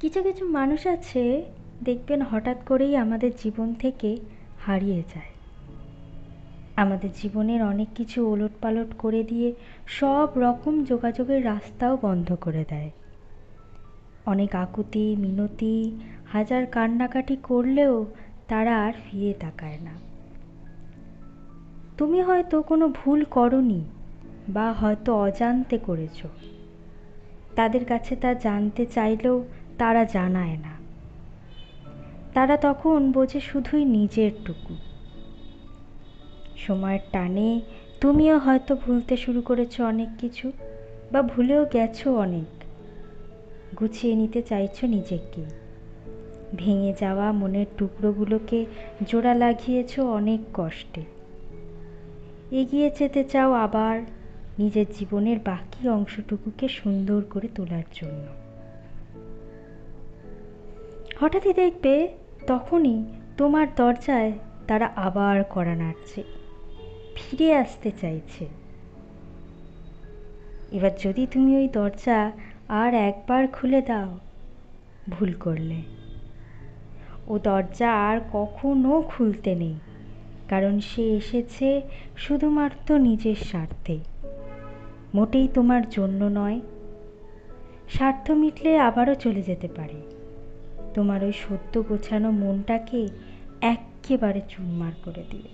কিছু কিছু মানুষ আছে, দেখবেন হঠাৎ করেই আমাদের জীবন থেকে হারিয়ে যায়। আমাদের জীবনের অনেক কিছু ওলট পালট করে দিয়ে সব রকম যোগাযোগের রাস্তাও বন্ধ করে দেয়। অনেক আকুতি, মিনতি, হাজার কান্নাকাটি করলেও তারা আর ফিরে তাকায় না। তুমি হয়তো কোনো ভুল করনি বা হয়তো অজান্তে করেছ। তাদের কাছে তা জানতে চাইলেও তারা জানায় না। তারা তখন বোঝে শুধুই নিজেরটুকু সময়ের টানে তুমিও হয়তো ভুলতে শুরু করেছ অনেক কিছু বা ভুলেও গেছো অনেক। গুছিয়ে নিতে চাইছো নিজেকে। ভেঙে যাওয়া মনের টুকরোগুলোকে জোড়া লাগিয়েছো অনেক কষ্টে। এগিয়ে যেতে চাও আবার নিজের জীবনের বাকি অংশটুকুকে সুন্দর করে তোলার জন্য। হঠাৎই দেখবে তখনই তোমার দরজায় তারা আবার কড়া নাড়ছে। ফিরে আসতে চাইছে। এবার যদি তুমি ওই দরজা আর একবার খুলে দাও, ভুল করলে। ও দরজা আর কখনো খুলতে নেই, কারণ সে এসেছে শুধুমাত্র নিজের স্বার্থে। মোটেই তোমার জন্য নয়, স্বার্থ মিটলে আবারও চলে যেতে পারে। তোমার ওই সদ্য গোছানো মনটাকে এক্কেবারে চুরমার করে দিয়ে